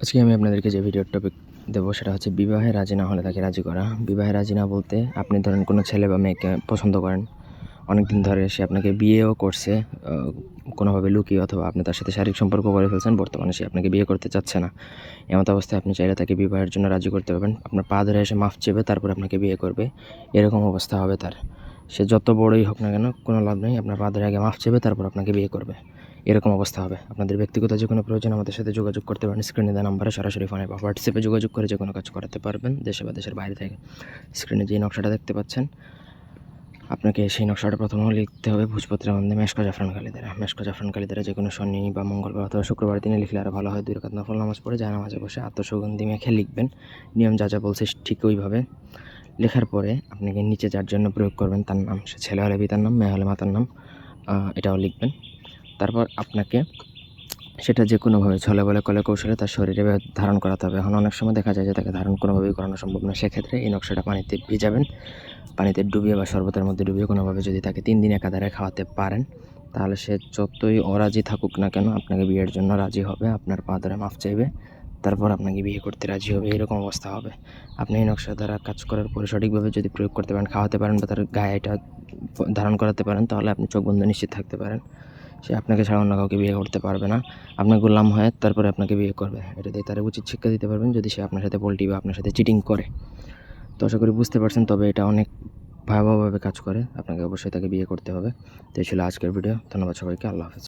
আজকে আমি আপনাদেরকে যে ভিডিওর টপিক দেবো সেটা হচ্ছে বিবাহে রাজি না হলে তাকে রাজি করা। বিবাহে রাজি না বলতে আপনি ধরেন কোনো ছেলে বা মেয়েকে পছন্দ করেন অনেক দিন ধরে সে আপনাকে বিয়েও করছে কোনোভাবে লুকিয়ে অথবা আপনি তার সাথে শারীরিক সম্পর্ক করে ফেলছেন, বর্তমানে সে আপনাকে বিয়ে করতে চাচ্ছে না। এমত অবস্থায় আপনি চাইলে তাকে বিবাহের জন্য রাজি করতে পারবেন। আপনার পা ধরে এসে মাফ চেবে তারপর আপনাকে বিয়ে করবে। এরকম অবস্থা হবে তার। সে যত বড়ই হোক না কেন, কোনো লাভ নেই। আপনার পা ধরে আগে মাফ চেবে, তারপর আপনাকে বিয়ে করবে। এরকম অবস্থা হবে। আপনাদের ব্যক্তিগত যে কোনো প্রয়োজন আমাদের সাথে যোগাযোগ করতে পারেন। স্ক্রিনে দেওয়া নাম্বারে সরাসরি ফোনে বা হোয়াটসঅ্যাপে যোগাযোগ করে যে কোনো কাজ করাতে পারবেন দেশে বা দেশের বাইরে থেকে। স্ক্রিনে যে নকশাটা দেখতে পাচ্ছেন, আপনাকে সেই নকশাটা প্রথমে লিখতে হবে ভোজপত্রের মধ্যে মেশকো জাফরান কালিদারা মেশকো জাফরান কালিদারা যে কোনো শনি, বা মঙ্গলবার অথবা শুক্রবার দিনে লিখলে আরও ভালো হয়। দুই রাকাত নফল নামাজ পড়ে যা নামাজে বসে আত্মসুগন্ধি মেখে লিখবেন। নিয়ম যা যা বলছে ঠিক ওইভাবে। লেখার পরে আপনাকে নিচে যার জন্য প্রয়োগ করবেন, তার নাম সে ছেলে হলে পিতার নাম, মেয়ে হলে মাতার নাম এটাও লিখবেন। তারপর আপনাকে সেটা যে কোনোভাবে ছলে বলে কলে কৌশলে তার শরীরে ধারণ করাতে হবে। এখন অনেক সময় দেখা যায় যে তাকে ধারণ কোনোভাবেই করানো সম্ভব না। সেক্ষেত্রে এই নকশাটা পানিতে ভিজাবেন। পানিতে ডুবিয়ে বা শরবতের মধ্যে ডুবিয়ে কোনোভাবে যদি তাকে তিন দিন একাধারে খাওয়াতে পারেন, তাহলে সে যতই অরাজি থাকুক না কেন, আপনাকে বিয়ের জন্য রাজি হবে। আপনার পা ধরে মাফ চাইবে। তারপর আপনাকে বিয়ে করতে রাজি হবে, এরকম অবস্থা হবে। আপনি এই নকশা দ্বারা কাজ করার পরে সঠিকভাবে যদি প্রয়োগ করতে পারেন, খাওয়াতে পারেন বা তার গায়ে এটা ধারণ করাতে পারেন, তাহলে আপনি চোখ বন্ধ নিশ্চিত থাকতে পারেন। সে আপনাকে ছাড়া অন্য কাউকে বিয়ে করতে পারবে না। আপনার গোলাম হয় তারপরে আপনাকে বিয়ে করবে। এটা দিয়ে তারা উচিত শিক্ষা দিতে পারবেন যদি সে আপনার সাথে পোল্টি বা আপনার সাথে চিটিং করে। তো আশা করি বুঝতে পারছেন, তবে এটা অনেক ভয়াবহভাবে কাজ করে। আপনাকে অবশ্যই তাকে বিয়ে করতে হবে। তো এই ছিল আজকের ভিডিও। ধন্যবাদ সবাইকে। আল্লাহ হাফেজ।